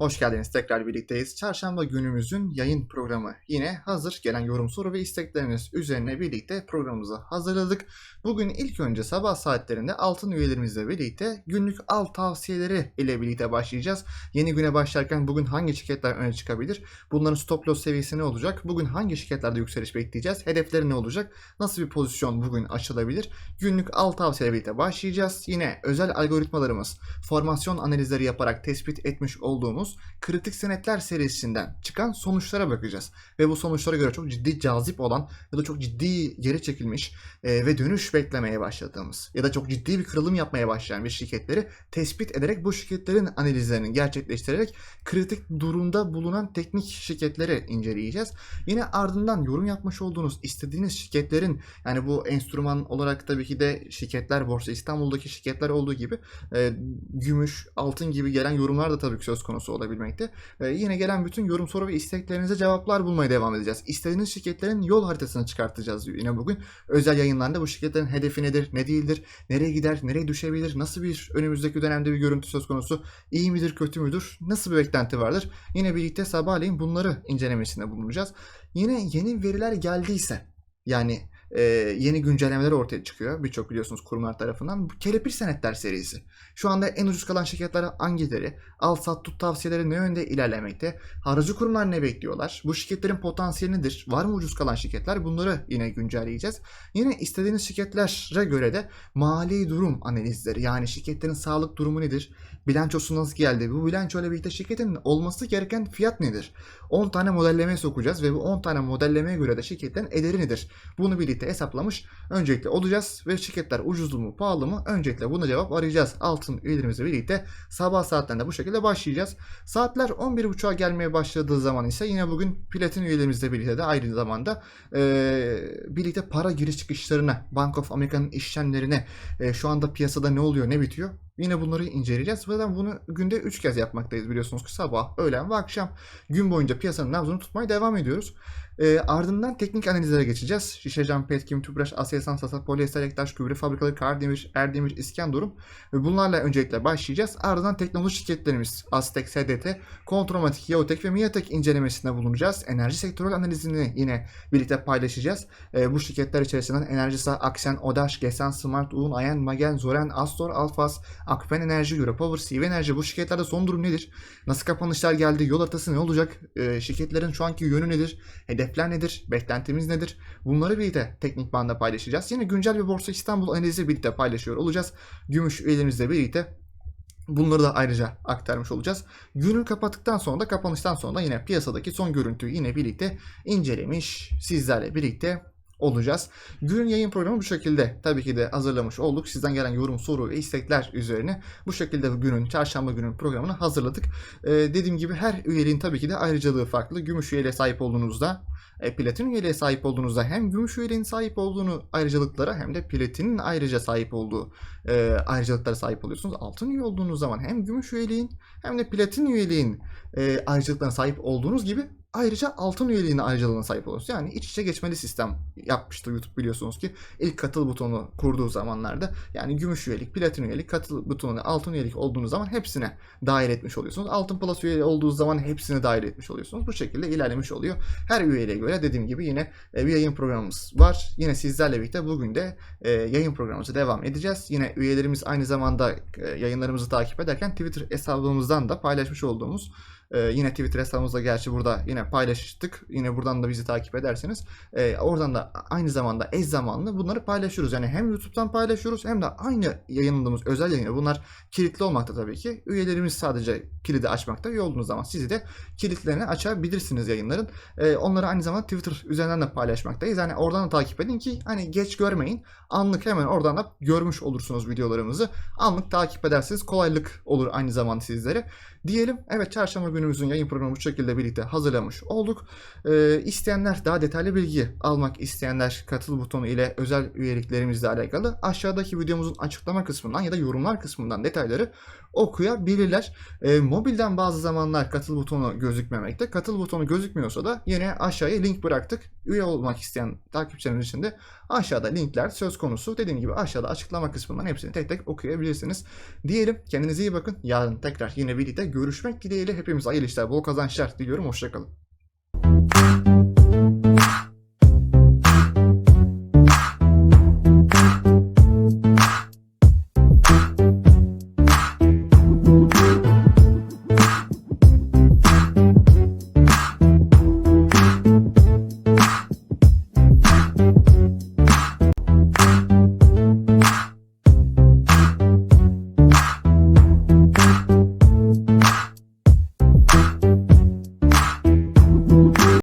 Hoş geldiniz. Tekrar birlikteyiz. Çarşamba günümüzün yayın programı yine hazır. Gelen yorum, soru ve istekleriniz üzerine birlikte programımızı hazırladık. Bugün ilk önce sabah saatlerinde altın üyelerimizle birlikte günlük alt tavsiyeleri ile birlikte başlayacağız. Yeni güne başlarken bugün hangi şirketler öne çıkabilir? Bunların stop loss seviyesi ne olacak? Bugün hangi şirketlerde yükseliş bekleyeceğiz? Hedefleri ne olacak? Nasıl bir pozisyon bugün açılabilir? Günlük alt tavsiyeyle birlikte başlayacağız. Yine özel algoritmalarımız, formasyon analizleri yaparak tespit etmiş olduğumuz kritik senetler serisinden çıkan sonuçlara bakacağız. Ve bu sonuçlara göre çok ciddi cazip olan ya da çok ciddi geri çekilmiş e, ve dönüş beklemeye başladığımız ya da çok ciddi bir kırılım yapmaya başlayan bir şirketleri tespit ederek bu şirketlerin analizlerini gerçekleştirerek kritik durumda bulunan teknik şirketleri inceleyeceğiz. Yine ardından yorum yapmış olduğunuz istediğiniz şirketlerin yani bu enstrüman olarak tabii ki de şirketler borsa İstanbul'daki şirketler olduğu gibi e, gümüş, altın gibi gelen yorumlar da tabii ki söz konusu olabilmekte. E, yine gelen bütün yorum, soru ve isteklerinize cevaplar bulmaya devam edeceğiz. İstediğiniz şirketlerin yol haritasını çıkartacağız yine bugün. Özel yayınlarda bu şirketlerin hedefi nedir, ne değildir, nereye gider, nereye düşebilir, nasıl bir önümüzdeki dönemde bir görüntü söz konusu, iyi midir, kötü müdür, nasıl bir beklenti vardır. Yine birlikte sabahleyin bunları incelemesinde bulunacağız. Yine yeni veriler geldiyse yani e, yeni güncellemeler ortaya çıkıyor. Birçok biliyorsunuz kurumlar tarafından. Bu kelepir senetler serisi. Şu anda en ucuz kalan şirketler hangileri? Al sat tut tavsiyeleri ne yönde ilerlemekte? Aracı kurumlar ne bekliyorlar? Bu şirketlerin potansiyeli nedir? Var mı ucuz kalan şirketler? Bunları yine güncelleyeceğiz. Yine istediğiniz şirketlere göre de mali durum analizleri yani şirketlerin sağlık durumu nedir? Bilançosu nasıl geldi? Bu bilanço ile birlikte şirketin olması gereken fiyat nedir? 10 tane modelleme sokacağız ve bu 10 tane modellemeye göre de şirketlerin ederi nedir? Bunu birlikte hesaplamış öncelikle olacağız ve şirketler ucuz mu pahalı mı öncelikle buna cevap arayacağız. Altın üyelerimizle birlikte sabah saatlerinde bu şekilde başlayacağız. Saatler 11.30'a gelmeye başladığı zaman ise yine bugün platin üyelerimizle birlikte de aynı zamanda e, birlikte para giriş çıkışlarına, Bank of America'nın işlemlerine, e, şu anda piyasada ne oluyor ne bitiyor Yine bunları inceleyeceğiz. Zaten bunu günde 3 kez yapmaktayız biliyorsunuz ki sabah, öğlen ve akşam. Gün boyunca piyasanın nabzını tutmaya devam ediyoruz. E, ardından teknik analizlere geçeceğiz. Şişecam, Petkim, Tüpraş, Aselsan, Sasa, Polyester, Ektaş, Gübre Fabrikaları, Kardemir, Erdemir, İskenderun ve bunlarla öncelikle başlayacağız. Ardından teknoloji şirketlerimiz Aztek, SDT, Kontromatik, Yeotek ve Miatek incelemesinde bulunacağız. Enerji sektörel analizini yine birlikte paylaşacağız. E, bu şirketler içerisinden Enerjisa, Aksen, Odaş, Gesen, Smart, Un, Ayen, Magen, Zoren, Astor, Alfas, Akfen Enerji, Europower, CV Enerji bu şirketlerde son durum nedir? Nasıl kapanışlar geldi? Yol haritası ne olacak? E, şirketlerin şu anki yönü nedir? Hedefler nedir? Beklentimiz nedir? Bunları birlikte teknik banda paylaşacağız. Yine güncel bir Borsa İstanbul analizi birlikte paylaşıyor olacağız. Gümüş üyelerimizle birlikte Bunları da ayrıca aktarmış olacağız. Günü kapattıktan sonra da kapanıştan sonra da yine piyasadaki son görüntüyü yine birlikte incelemiş sizlerle birlikte olacağız. Günün yayın programı bu şekilde tabii ki de hazırlamış olduk. Sizden gelen yorum, soru ve istekler üzerine bu şekilde günün, çarşamba günün programını hazırladık. Ee, dediğim gibi her üyeliğin tabii ki de ayrıcalığı farklı. Gümüş üyeliğe sahip olduğunuzda e, platin üyeliğe sahip olduğunuzda hem gümüş üyeliğin sahip olduğunu ayrıcalıklara hem de platinin ayrıca sahip olduğu e, ayrıcalıklara sahip oluyorsunuz. Altın üye olduğunuz zaman hem gümüş üyeliğin hem de platin üyeliğin e, ayrıcalıklarına sahip olduğunuz gibi Ayrıca altın üyeliğine ayrıcalığına sahip oluyorsunuz. Yani iç içe geçmeli sistem yapmıştı YouTube biliyorsunuz ki ilk katıl butonu kurduğu zamanlarda yani gümüş üyelik, platin üyelik, katıl butonu, altın üyelik olduğunuz zaman hepsine dahil etmiş oluyorsunuz. Altın plus üyeliği olduğu zaman hepsine dahil etmiş oluyorsunuz. Bu şekilde ilerlemiş oluyor. Her üyeliğe göre dediğim gibi yine e, bir yayın programımız var. Yine sizlerle birlikte bugün de e, yayın programımıza devam edeceğiz. Yine üyelerimiz aynı zamanda e, yayınlarımızı takip ederken Twitter hesabımızdan da paylaşmış olduğumuz ee, yine Twitter hesabımızda gerçi burada yine paylaştık. Yine buradan da bizi takip ederseniz e, oradan da aynı zamanda eş zamanlı bunları paylaşıyoruz. Yani hem YouTube'dan paylaşıyoruz hem de aynı yayınladığımız özel yayını. Bunlar kilitli olmakta tabii ki. Üyelerimiz sadece kilidi açmakta. Üye olduğunuz zaman sizi de kilitlerini açabilirsiniz yayınların. E, onları aynı zamanda Twitter üzerinden de paylaşmaktayız. Yani oradan da takip edin ki hani geç görmeyin. Anlık hemen oradan da görmüş olursunuz videolarımızı. Anlık takip ederseniz kolaylık olur aynı zamanda sizlere. Diyelim evet çarşamba günümüzün yayın programı bu şekilde birlikte hazırlamış olduk. Ee, isteyenler daha detaylı bilgi almak isteyenler katıl butonu ile özel üyeliklerimizle alakalı aşağıdaki videomuzun açıklama kısmından ya da yorumlar kısmından detayları okuyabilirler. E, mobilden bazı zamanlar katıl butonu gözükmemekte. Katıl butonu gözükmüyorsa da yine aşağıya link bıraktık. Üye olmak isteyen takipçilerimiz için de aşağıda linkler söz konusu. Dediğim gibi aşağıda açıklama kısmından hepsini tek tek okuyabilirsiniz. Diyelim kendinize iyi bakın. Yarın tekrar yine birlikte görüşmek dileğiyle hepimize hayırlı işler, bol kazançlar diliyorum. Hoşçakalın.